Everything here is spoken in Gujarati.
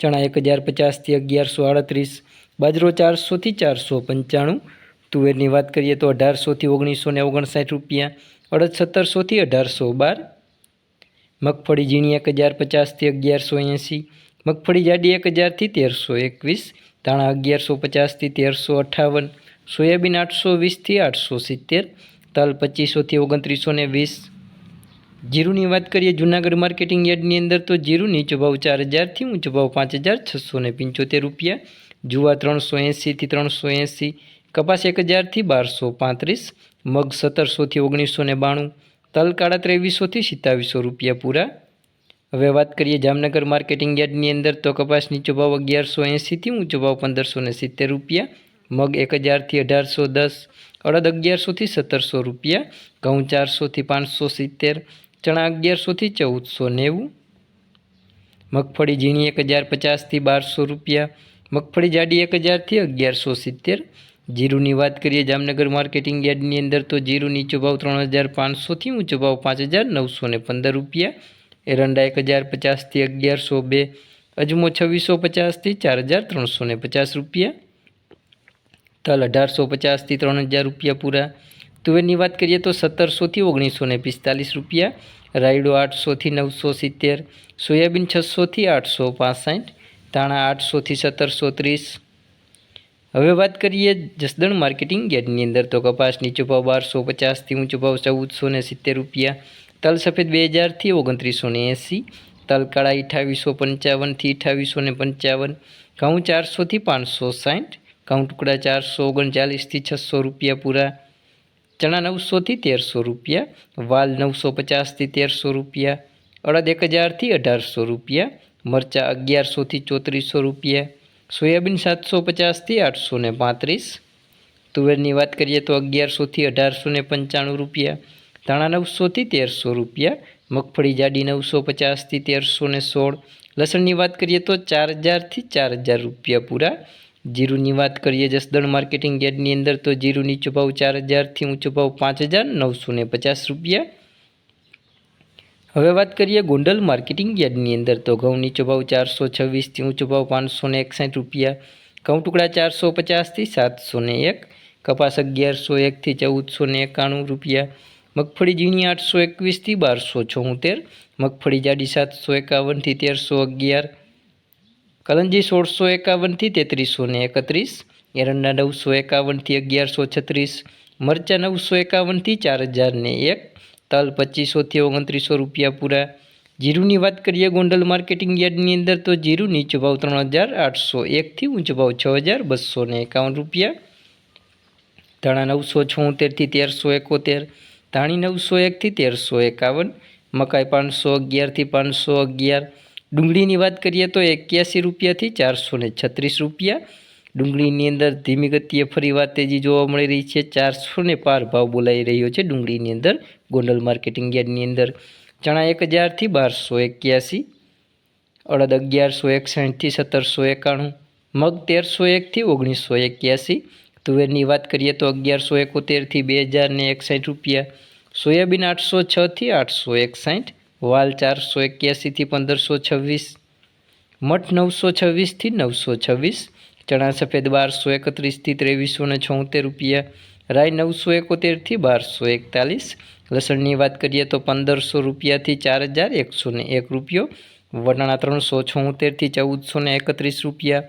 ચણા એક હજાર પચાસથી અગિયારસો આડત્રીસ, બાજરો ચારસોથી ચારસો પંચાણું, તુવેરની વાત કરીએ તો અઢારસોથી ઓગણીસો ને ઓગણસાઠ રૂપિયા, અડદ સત્તરસોથી અઢારસો બાર, મગફળી ઝીણી એક હજાર પચાસથી અગિયારસો એંસી, મગફળી જાડી એક હજારથી તેરસો એકવીસ, ધાણા અગિયારસો પચાસથી તેરસો અઠ્ઠાવન સોયાબીન આઠસો વીસથી આઠસો સિત્તેર, તલ પચીસોથી ઓગણત્રીસો ને વીસ જીરુની વાત કરીએ, જૂનાગઢ માર્કેટિંગ યાર્ડની અંદર તો જીરું નીચો ભાવ ચાર હજારથી ઊંચો ભાવ પાંચ હજાર છસો ને પંચોતેર રૂપિયા. જુવા ત્રણસો એંસીથી ત્રણસો એંસી કપાસ એક હજારથી બારસો પાંત્રીસ, મગ સત્તરસોથી ઓગણીસો ને બાણું તલ કાળા ત્રેવીસોથી સિત્તાવીસો રૂપિયા પૂરા. હવે વાત કરીએ જામનગર માર્કેટિંગ યાર્ડની અંદર તો કપાસ નીચો ભાવ અગિયારસો એંસીથી ઊંચો ભાવ પંદરસો ને સિત્તેર રૂપિયા, મગ એક હજારથી અઢારસો દસ, અડદ અગિયારસોથી સત્તરસો રૂપિયા, ઘઉં ચારસોથી પાંચસો સિત્તેર ચણા અગિયારસોથી ચૌદસો નેવું. મગફળી ઝીણી એક હજાર પચાસથી બારસો રૂપિયા. મગફળી જાડી એક હજારથી અગિયારસો સિત્તેર. જીરુની વાત કરીએ જામનગર માર્કેટિંગ યાર્ડની અંદર તો જીરું નીચો ભાવ ત્રણ હજાર પાંચસોથી ઊંચો ભાવ પાંચ હજાર નવસો ને પંદર રૂપિયા. એરંડા એક હજાર પચાસથી અગિયારસો બે. અજમો છવ્વીસો પચાસથી ચાર હજાર ત્રણસો ને પચાસ રૂપિયા. તલ અઢારસો પચાસથી ત્રણ હજાર રૂપિયા પૂરા. તુવેરની વાત કરીએ તો સત્તરસોથી ઓગણીસો ને પિસ્તાલીસ રૂપિયા. રાયડો આઠસોથી નવસો સિત્તેર, સોયાબીન છસોથી આઠસો પાસઠ, ધાણા આઠસોથી સત્તરસો ત્રીસ. હવે વાત કરીએ જસદણ માર્કેટિંગ યાર્ડની અંદર તો કપાસ નીચો ભાવ બારસો પચાસથી ઊંચો ભાવ ચૌદસો ને સિત્તેર રૂપિયા. તલ સફેદ બે હજારથી ઓગણત્રીસો ને એંસી. તલ કાળા અઠાવીસો પંચાવનથી અઠાવીસો ને પંચાવન. ઘઉં ચારસોથી પાંચસો સાઠ. ઘઉં ટુકડા ચારસો ઓગણચાલીસથી છસો રૂપિયા પૂરા. ચણા નવસોથી તેરસો રૂપિયા, વાલ નવસો પચાસથી તેરસો રૂપિયા, અડદ એક હજારથી અઢારસો રૂપિયા, મરચાં અગિયારસોથી ચોત્રીસો રૂપિયા, સોયાબીન સાતસો પચાસથી આઠસો ને પાંત્રીસ, તુવેરની વાત કરીએ તો અગિયારસોથી અઢારસો ને પંચાણું રૂપિયા, ધાણા નવસોથી તેરસો રૂપિયા, મગફળી જાડી નવસો પચાસથી તેરસો ને સોળ, લસણની વાત કરીએ તો ચાર હજારથી ચાર હજાર રૂપિયા પૂરા જીરુની વાત કરીએ જસદણ માર્કેટિંગ યાર્ડની અંદર, તો જીરું નીચો ભાવ ચાર હજારથી ઊંચો ભાવ પાંચ હજાર નવસો ને પચાસ રૂપિયા. હવે વાત કરીએ ગોંડલ માર્કેટિંગ યાર્ડની અંદર, તો ઘઉં નીચો ભાવ ચારસો છવ્વીસથી ઊંચો ભાવ પાંચસો ને એકસાઠ રૂપિયા. ઘઉં ટુકડા ચારસો પચાસથી સાતસો ને એક. કપાસ અગિયારસો એકથી ચૌદસો ને એકાણું રૂપિયા. મગફળી ઝીણી આઠસો એકવીસથી બારસો છોતેર. મગફળી જાડી સાતસો એકાવનથી તેરસો અગિયાર. કલંજી સોળસો એકાવનથી તેત્રીસો ને એકત્રીસ, એરંડા નવસો એકાવનથી અગિયારસો છત્રીસ, મરચાં નવસો એકાવનથી ચાર હજાર ને એક, તલ પચીસોથી ઓગણત્રીસો રૂપિયા પૂરા. જીરુની વાત કરીએ ગોંડલ માર્કેટિંગ યાર્ડની અંદર તો જીરુ નીચો ભાવ ત્રણ હજાર આઠસો એકથી ઊંચો ભાવ છ હજાર બસો ને એકાવન રૂપિયા. ધાણા નવસો છોતેરથી તેરસો એકોતેર, ધાણી નવસો એકથી તેરસો એકાવન, મકાઈ પાંચસો અગિયારથી પાંચસો અગિયાર ડુંગળીની વાત કરીએ તો એક્યાસી રૂપિયાથી ચારસો ને છત્રીસ રૂપિયા. ડુંગળીની અંદર ધીમી ગતિએ ફરી વાત તેજી જોવા મળી રહી છે. ચારસો ને પાર ભાવ બોલાઈ રહ્યો છે ડુંગળીની અંદર. ગોંડલ માર્કેટિંગ યાર્ડની અંદર ચણા એક હજારથી બારસો એક્યાસી, અડદ અગિયારસો એકસાઠથી સત્તરસો એકાણું, મગ તેરસો એકથી ઓગણીસો એક્યાસી. તુવેરની વાત કરીએ તો અગિયારસો એકોતેરથી બે હજાર ને એકસાઠ રૂપિયા. સોયાબીન આઠસો છથી આઠસો એકસાઠ વાલ ચારસો એક્યાસીથી પંદરસો છવ્વીસ, મઠ નવસો છવ્વીસથી નવસો છવ્વીસ, ચણા સફેદ બારસો એકત્રીસથી ત્રેવીસો ને છોતેર રૂપિયા રાય નવસો એકોતેરથી બારસો એકતાલીસ, લસણની વાત કરીએ તો પંદરસો રૂપિયાથી ચાર હજાર એકસો ને એક રૂપિયો, વટાણા ત્રણસો છોતેરથી ચૌદસો ને એકત્રીસ રૂપિયા